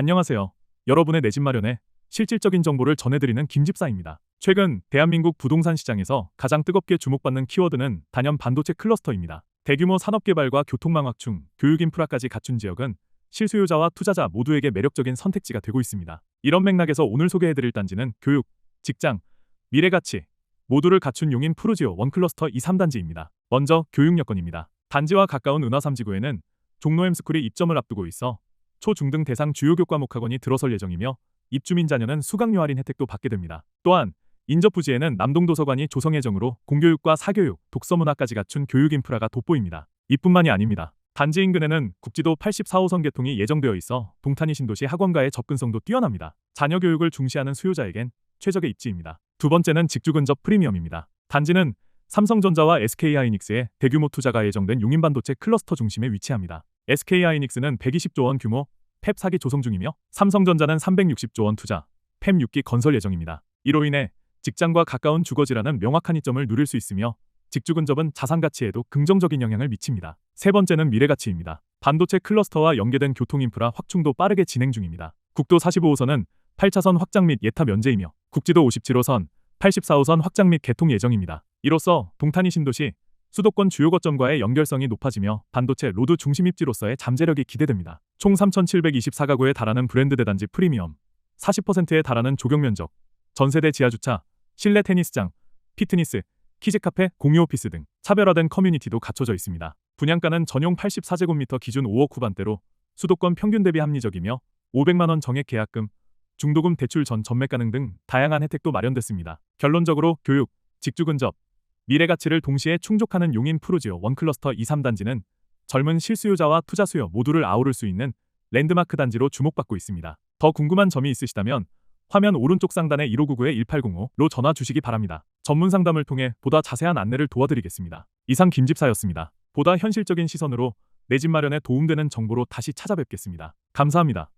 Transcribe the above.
안녕하세요. 여러분의 내 집 마련에 실질적인 정보를 전해드리는 김집사입니다. 최근 대한민국 부동산 시장에서 가장 뜨겁게 주목받는 키워드는 단연 반도체 클러스터입니다. 대규모 산업 개발과 교통망 확충, 교육 인프라까지 갖춘 지역은 실수요자와 투자자 모두에게 매력적인 선택지가 되고 있습니다. 이런 맥락에서 오늘 소개해드릴 단지는 교육, 직장, 미래 가치 모두를 갖춘 용인 푸르지오 원클러스터 2, 3단지입니다. 먼저 교육 여건입니다. 단지와 가까운 은하 3지구에는 종로 엠스쿨이 입점을 앞두고 있어 초중등 대상 주요 교과목학원이 들어설 예정이며 입주민 자녀는 수강료 할인 혜택도 받게 됩니다. 또한 인접 부지에는 남동도서관이 조성 예정으로 공교육과 사교육, 독서문화까지 갖춘 교육 인프라가 돋보입니다. 이뿐만이 아닙니다. 단지 인근에는 국지도 84호선 개통이 예정되어 있어 동탄이 신도시 학원가의 접근성도 뛰어납니다. 자녀 교육을 중시하는 수요자에겐 최적의 입지입니다. 두 번째는 직주 근접 프리미엄입니다. 단지는 삼성전자와 SK하이닉스의 대규모 투자가 예정된 용인반도체 클러스터 중심에 위치합니다. SK하이닉스는 120조 원 규모 펩 4기 조성 중이며 삼성전자는 360조 원 투자 펩 6기 건설 예정입니다. 이로 인해 직장과 가까운 주거지라는 명확한 이점을 누릴 수 있으며 직주 근접은 자산 가치에도 긍정적인 영향을 미칩니다. 세 번째는 미래 가치입니다. 반도체 클러스터와 연계된 교통 인프라 확충도 빠르게 진행 중입니다. 국도 45호선은 8차선 확장 및 예타 면제이며 국지도 57호선, 84호선 확장 및 개통 예정입니다. 이로써 동탄이 신도시 수도권 주요 거점과의 연결성이 높아지며 반도체 로드 중심 입지로서의 잠재력이 기대됩니다. 총 3,724가구에 달하는 브랜드 대단지 프리미엄, 40%에 달하는 조경 면적, 전세대 지하주차, 실내 테니스장, 피트니스, 키즈카페, 공유 오피스 등 차별화된 커뮤니티도 갖춰져 있습니다. 분양가는 전용 84제곱미터 기준 5억 후반대로 수도권 평균 대비 합리적이며 500만 원 정액 계약금, 중도금 대출 전 전매 가능 등 다양한 혜택도 마련됐습니다. 결론적으로 교육, 직주 근접, 미래 가치를 동시에 충족하는 용인 푸르지오 원클러스터 2, 3단지는 젊은 실수요자와 투자 수요 모두를 아우를 수 있는 랜드마크 단지로 주목받고 있습니다. 더 궁금한 점이 있으시다면 화면 오른쪽 상단의 1599-1805로 전화 주시기 바랍니다. 전문 상담을 통해 보다 자세한 안내를 도와드리겠습니다. 이상 김집사였습니다. 보다 현실적인 시선으로 내 집 마련에 도움되는 정보로 다시 찾아뵙겠습니다. 감사합니다.